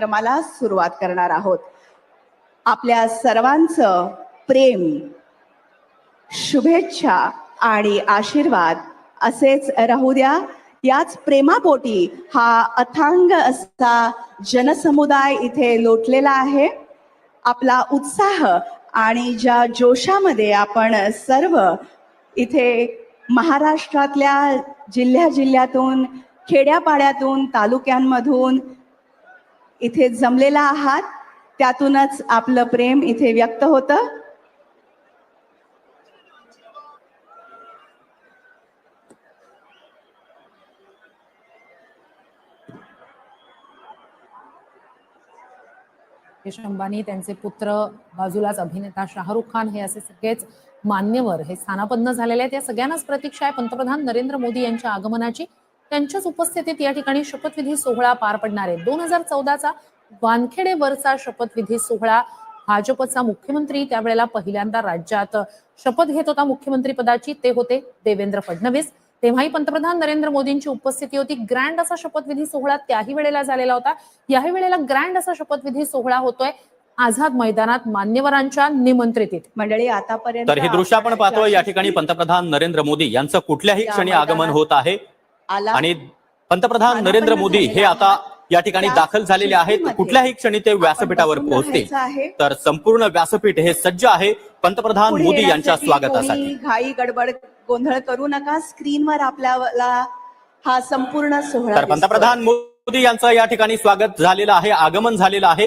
कार्यक्रमाला सुरुवात करणार आहोत. आपल्या सर्वांचं प्रेम शुभेच्छा आणि आशीर्वाद असेच राहू द्या. याच प्रेमापोटी हा अथांग असा जनसमुदाय इथे लोटलेला आहे. आपला उत्साह आणि ज्या जोशामध्ये आपण सर्व इथे महाराष्ट्रातल्या जिल्ह्या जिल्ह्यातून खेड्यापाड्यातून तालुक्यांमधून इथे जमलेला आहात. त्यातूनच आपलं प्रेम इथे व्यक्त होतं. मुकेश अंबानी त्यांचे पुत्र बाजूलाच अभिनेता शाहरुख खान हे असे सगळेच मान्यवर हे स्थानापन्न झालेले आहेत. या सगळ्यांनाच प्रतीक्षा आहे. पंतप्रधान नरेंद्र मोदी यांच्या आगमनाची त्यांच्याच उपस्थितीत या ठिकाणी शपथविधी सोहळा पार पडणार आहे. दोन हजार चौदाचा वानखेडेवरचा शपथविधी सोहळा भाजपचा मुख्यमंत्री त्यावेळेला पहिल्यांदा राज्यात शपथ घेत होता मुख्यमंत्री पदाची. ते होते देवेंद्र फडणवीस. तेव्हाही पंतप्रधान नरेंद्र मोदींची उपस्थिती होती. ग्रँड असा शपथविधी सोहळा त्याही वेळेला झालेला होता. याही वेळेला ग्रँड असा शपथविधी सोहळा होतोय आझाद मैदानात मान्यवरांच्या निमंत्रित मंडळी आतापर्यंत तर हे दृश्य आपण पाहतोय. या ठिकाणी पंतप्रधान नरेंद्र मोदी यांचं कुठल्याही क्षणी आगमन होत आहे. आणि पंतप्रधान नरेंद्र मोदी हे आता या ठिकाणी दाखल झालेले आहेत. कुठल्याही क्षणी ते व्यासपीठावर पोहोचतील. तर संपूर्ण व्यासपीठ हे सज्ज आहे. पंतप्रधान मोदी यांच्या स्वागतासाठी. घाई गडबड गोंधळ करू नका. स्क्रीनवर आपल्याला हा संपूर्ण सोहळा तर. पंतप्रधान मोदी यांचं या ठिकाणी स्वागत झालेलं आहे आगमन झालेलं आहे.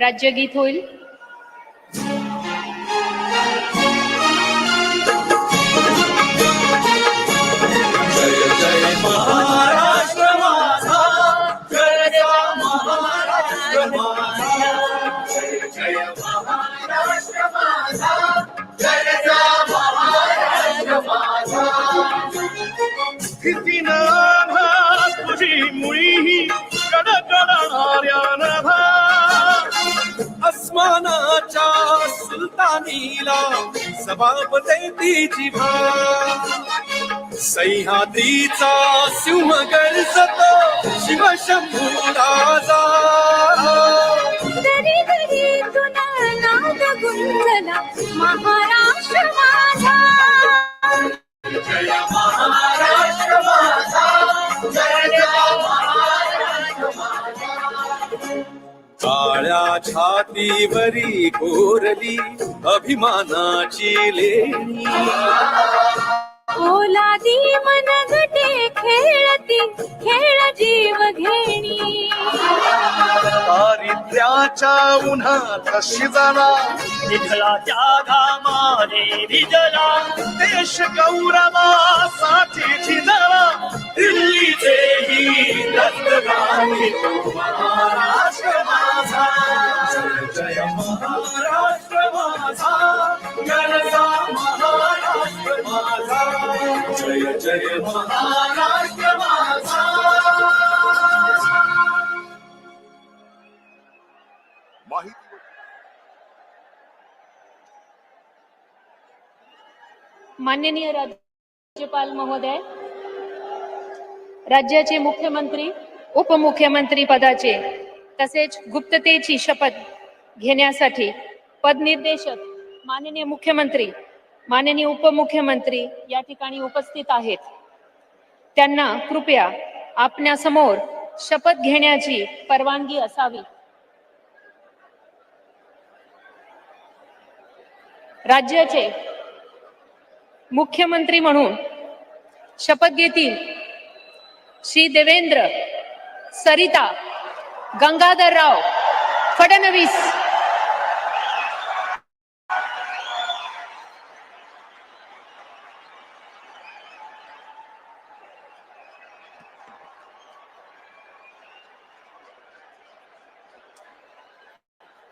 राज्यगीत होईल. सुलतानीला सभापते भा सह्याद्रीचा सिंह गर्जतो शिवशंभू राजा. महाराज छातीवरी कोरली अभिमानाची लेणी. ओलादी मन गटे खेळती खेळ जीव घेणी. दारिद्र्याच्या उन्हात शिजला विठलाच्या घामाने भिजला देश गौरवासाठी झिजला दिल्लीचे ही महाराष्ट्र माझा. जय जय महाराष्ट्र माझा. माननीय राज्यपाल महोदय राज्याचे मुख्यमंत्री उपमुख्यमंत्री पदाचे तसेच गुप्ततेची शपथ घेण्यासाठी पदनिर्देशक माननीय मुख्यमंत्री माननीय उपमुख्यमंत्री या ठिकाणी उपस्थित आहेत. त्यांना कृपया आपण्यासमोर शपथ घेण्याची परवानगी असावी. राज्याचे मुख्यमंत्री म्हणून शपथ घेतील श्री देवेंद्र सरिता गंगाधरराव फडणवीस.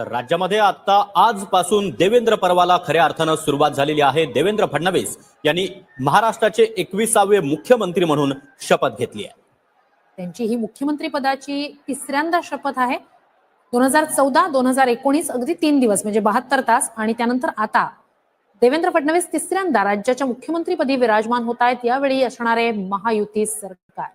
तर राज्यामध्ये आता आजपासून देवेंद्र पर्वाला खऱ्या अर्थानं सुरुवात झालेली आहे. देवेंद्र फडणवीस यांनी महाराष्ट्राचे एकविसावे मुख्यमंत्री म्हणून शपथ घेतली आहे. त्यांची ही मुख्यमंत्री पदाची तिसऱ्यांदा शपथ आहे. दोन हजार चौदा दोन हजार एकोणीस अगदी तीन दिवस म्हणजे बहात्तर तास. आणि त्यानंतर आता देवेंद्र फडणवीस तिसऱ्यांदा राज्याच्या मुख्यमंत्रीपदी विराजमान होत आहेत. यावेळी असणारे महायुती सरकार.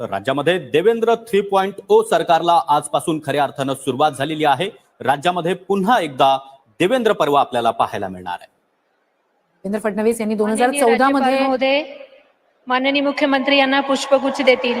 राज्यामध्ये देवेंद्र थ्री पॉइंट ओ सरकारला आजपासून खऱ्या अर्थानं सुरुवात झालेली आहे. राज्यामध्ये पुन्हा एकदा देवेंद्र पर्व आपल्याला पाहायला मिळणार आहे. देवेंद्र फडणवीस यांनी दोन हजार चौदा मध्ये माननीय मुख्यमंत्री यांना पुष्पगुच्छ देतील.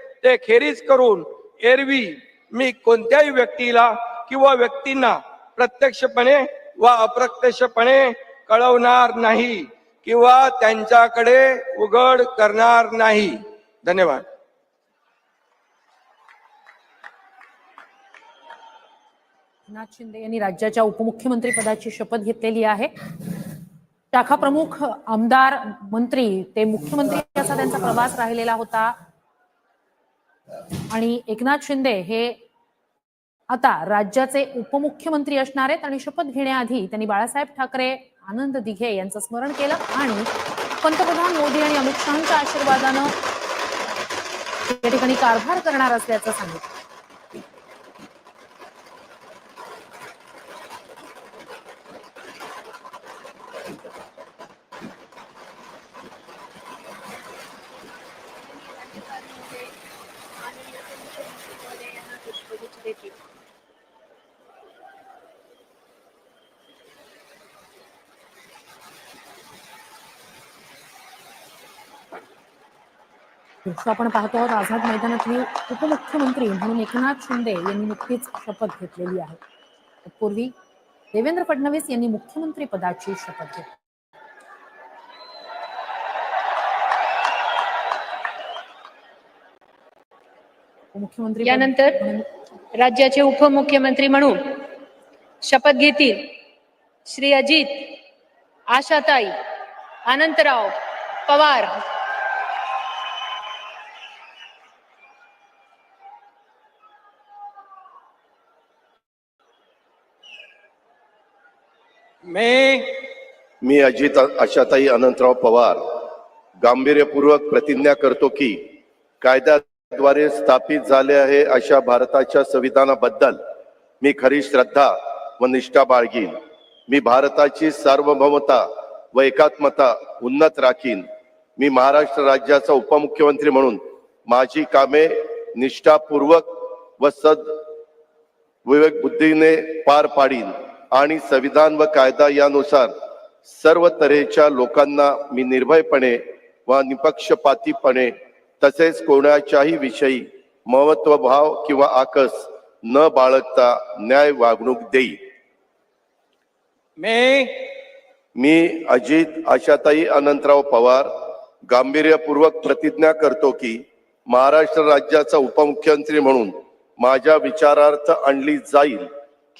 ते खेरीज करून एरवी मी कोणत्याही व्यक्तीला किंवा व्यक्तींना प्रत्यक्षपणे व अप्रत्यक्षपणे कळवणार नाही किंवा त्यांच्याकडे उघड करणार नाही. धन्यवाद. एकनाथ शिंदे यांनी राज्याच्या उपमुख्यमंत्री पदाची शपथ घेतलेली आहे. शाखा प्रमुख आमदार मंत्री ते मुख्यमंत्री असा त्यांचा प्रवास राहिलेला होता. आणि एकनाथ शिंदे हे आता राज्याचे उपमुख्यमंत्री असणार आहेत आणि शपथ घेण्याआधी त्यांनी बाळासाहेब ठाकरे आनंद दिघे यांचं स्मरण केलं आणि पंतप्रधान मोदी आणि अमित शहाच्या आशीर्वादानं या ठिकाणी कारभार करणार असल्याचं सांगितलं. दृश्य आपण पाहतो आहोत आझाद मैदानातली उपमुख्यमंत्री म्हणून एकनाथ शिंदे यांनी नुकतीच शपथ घेतलेली आहे. तत्पूर्वी देवेंद्र फडणवीस यांनी मुख्यमंत्री पदाची शपथ घेतली. मुख्यमंत्री यानंतर राज्याचे उपमुख्यमंत्री म्हणून शपथ घेतील श्री अजित आशाताई अनंतराव पवार मी मी अजित आशाताई अनंतराव पवार. गांभीर्यपूर्वक प्रतिज्ञा करतो की कायद्याद्वारे स्थापित झाले आहे अशा भारताच्या संविधानाबद्दल मी खरी श्रद्धा व निष्ठा बाळगीन. मी भारताची सार्वभौमता व एकात्मता उन्नत राखीन. मी महाराष्ट्र राज्याचा उपमुख्यमंत्री म्हणून माझी कामे निष्ठापूर्वक व सद विवेक बुद्धीने पार पाडीन. आणि संविधान व कायदा यानुसार सर्व तऱ्हेच्या लोकांना मी निर्भयपणे व निपक्षपातीपणे तसेच कोणाच्याही विषयी महत्वभाव किंवा आकस न बाळगता न्याय वागणूक देईल मी मी अजित आशाताई अनंतराव पवार गांभीर्यपूर्वक प्रतिज्ञा करतो की महाराष्ट्र राज्याचा उपमुख्यमंत्री म्हणून माझ्या विचारार्थ आणली जाईल.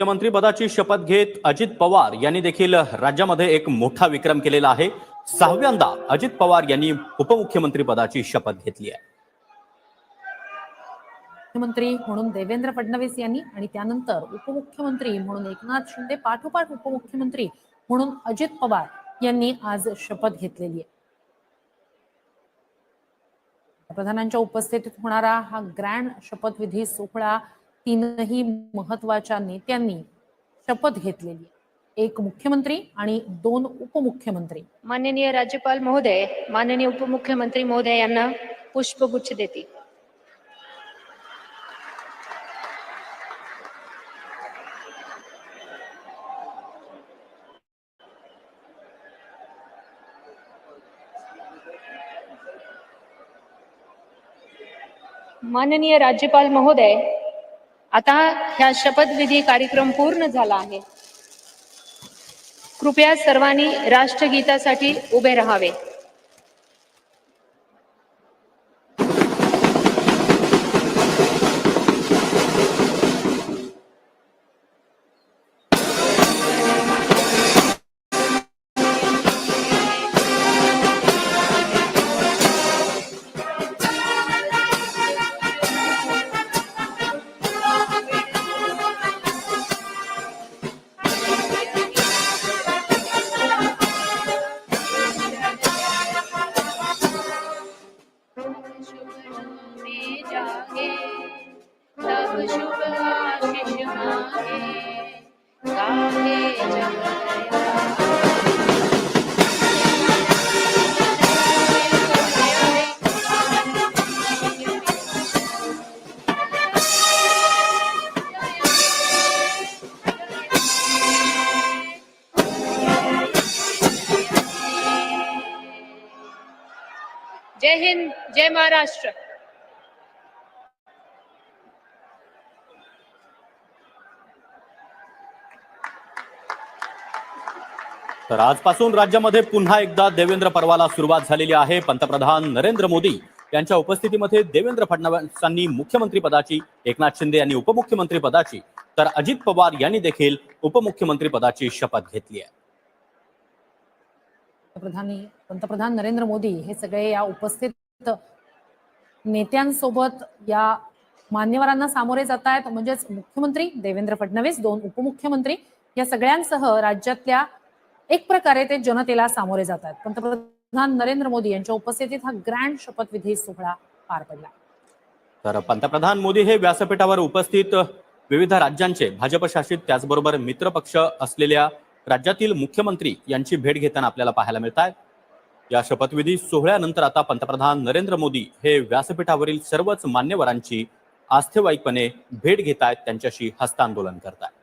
मुख्यमंत्री पदाची शपथ घेत अजित पवार यांनी देखील राज्यामध्ये एक मोठा विक्रम केलेला आहे. सहाव्यांदा अजित पवार यांनी उपमुख्यमंत्री पदाची शपथ घेतली आहे. मुख्यमंत्री म्हणून देवेंद्र फडणवीस यांनी आणि त्यानंतर उपमुख्यमंत्री म्हणून एकनाथ शिंदे पाठोपाठ उपमुख्यमंत्री म्हणून अजित पवार यांनी आज शपथ घेतलेली आहे. प्रधानांच्या उपस्थितीत होणारा हा ग्रँड शपथविधी सोहळा तीनही महत्त्वाच्या नेत्यांनी शपथ घेतलेली एक मुख्यमंत्री आणि दोन उपमुख्यमंत्री. माननीय राज्यपाल महोदय माननीय उपमुख्यमंत्री महोदय यांना पुष्पगुच्छ देते. माननीय राज्यपाल महोदय आता ह्या शपथविधी कार्यक्रम पूर्ण झाला आहे. कृपया सर्वांनी राष्ट्रगीतासाठी उभे राहावे. आजपासून राज्यामध्ये पुन्हा एकदा देवेंद्र पर्वाला सुरुवात झालेली आहे. पंतप्रधान नरेंद्र मोदी यांच्या उपस्थितीमध्ये देवेंद्र फडणवीसांनी मुख्यमंत्री पदाची एकनाथ शिंदे यांनी उपमुख्यमंत्री पदाची तर अजित पवार यांनी देखील उपमुख्यमंत्री पदाची शपथ घेतली आहे. पंतप्रधानी पंतप्रधान नरेंद्र मोदी हे सगळे या उपस्थित नेत्यांसोबत या मान्यवरांना सामोरे जात आहेत. म्हणजेच मुख्यमंत्री देवेंद्र फडणवीस दोन उपमुख्यमंत्री या सगळ्यांसह राज्यातल्या एक प्रकारे ते जनतेला सामोरे जात आहेत पंतप्रधान नरेंद्र मोदी यांच्या उपस्थितीत हा ग्रँड शपथविधी सोहळा पार पडला. तर पंतप्रधान मोदी हे व्यासपीठावर उपस्थित विविध राज्यांचे भाजप शासित त्याचबरोबर मित्रपक्ष असलेल्या राज्यातील मुख्यमंत्री यांची भेट घेताना आपल्याला पाहायला मिळत आहेत या शपथविधी सोहळ्यानंतर आता पंतप्रधान नरेंद्र मोदी हे व्यासपीठावरील सर्वच मान्यवरांची आस्थेवाईकपणे भेट घेत आहेत त्यांच्याशी हस्तांदोलन करत आहेत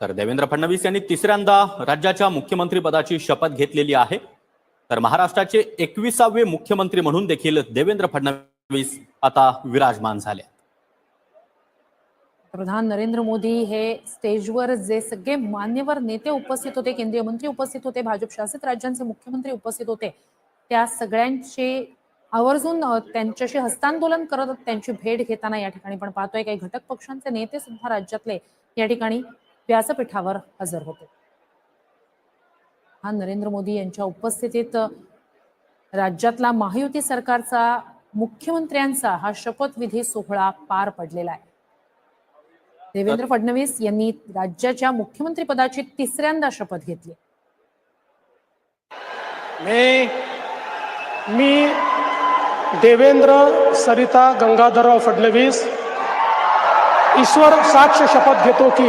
तर देवेंद्र फडणवीस यांनी तिसऱ्यांदा राज्याच्या मुख्यमंत्री पदाची शपथ घेतलेली आहे. तर महाराष्ट्राचे एकविसावे मुख्यमंत्री म्हणून देखील देवेंद्र फडणवीस आता विराजमान झाले. पंतप्रधान नरेंद्र मोदी हे स्टेजवर जे सगळे मान्यवर नेते उपस्थित होते केंद्रीय मंत्री उपस्थित होते भाजप शासित राज्यांचे मुख्यमंत्री उपस्थित होते त्या सगळ्यांचे आवर्जून त्यांच्याशी हस्तांदोलन करत त्यांची भेट घेताना या ठिकाणी पण पाहतोय. काही घटक पक्षांचे नेते सुद्धा राज्यातले या ठिकाणी व्यासपीठावर हजर होते. हा नरेंद्र मोदी यांच्या उपस्थितीत राज्यातला महायुती सरकारचा मुख्यमंत्र्यांचा हा शपथविधी सोहळा पार पडलेला आहे. देवेंद्र फडणवीस यांनी राज्याच्या मुख्यमंत्री पदाची तिसऱ्यांदा शपथ घेतली. मी मी देवेंद्र सरिता गंगाधरराव फडणवीस ईश्वर साक्ष शपथ घेतो की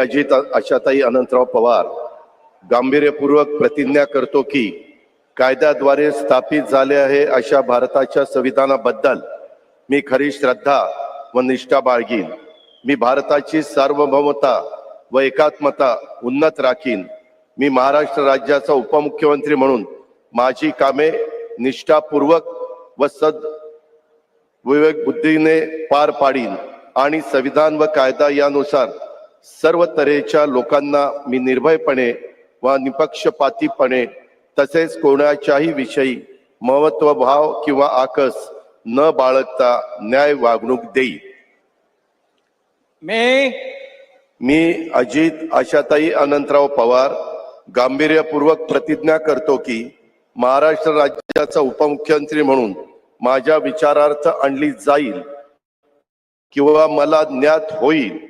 अजित आशाताई अनंतराव पवार गांभीर्यपूर्वक प्रतिज्ञा करतो की कायद्याद्वारे स्थापित झाले आहे अशा भारताच्या संविधानाबद्दल मी खरी श्रद्धा व निष्ठा बाळगीन. मी भारताची सार्वभौमता व एकात्मता उन्नत राखीन. मी महाराष्ट्र राज्याचा उपमुख्यमंत्री म्हणून माझी कामे निष्ठापूर्वक व सद विवेक बुद्धीने पार पाडीन आणि संविधान व कायदा यानुसार सर्व तऱ्हेच्या लोकांना मी निर्भयपणे व निपक्षपातीपणे तसेच कोणाच्याही विषयी महत्वभाव किंवा आकस न बाळगता न्याय वागणूक देईल मी मी अजित आशाताई अनंतराव पवार गांभीर्यपूर्वक प्रतिज्ञा करतो की महाराष्ट्र राज्याचा उपमुख्यमंत्री म्हणून माझ्या विचारार्थ आणली जाईल किंवा मला ज्ञात होईल.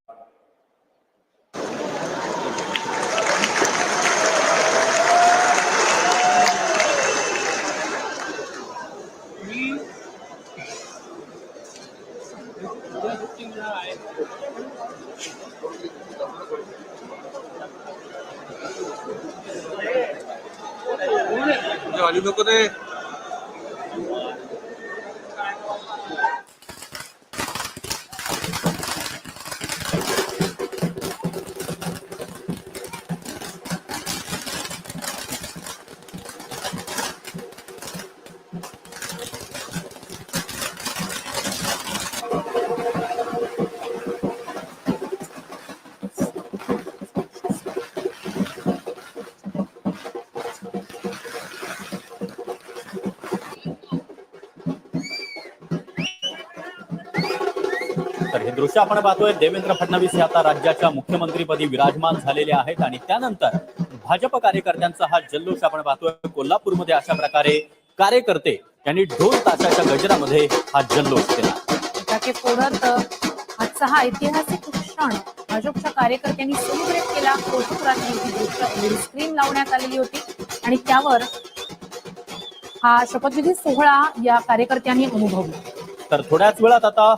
तर हे दृश्य आपण पाहतोय. देवेंद्र फडणवीस हे आता राज्याच्या मुख्यमंत्रीपदी विराजमान झालेले आहेत आणि त्यानंतर भाजप कार्यकर्त्यांचा हा जल्लोष आपण पाहतोय. कोल्हापूरमध्ये अशा प्रकारे कार्यकर्ते यांनी ढोल ताशाच्या गजरामध्ये हा जल्लोष केला. फटाके फोडत आजचा हा ऐतिहासिक क्षण भाजपच्या कार्यकर्त्यांनी सेलिब्रेट केला. कोल्हापुरात स्क्रीन लावण्यात आलेली होती. आणि त्यावर हा शपथविधी सोहळा या कार्यकर्त्यांनी अनुभवला. तर थोड्याच वेळात आता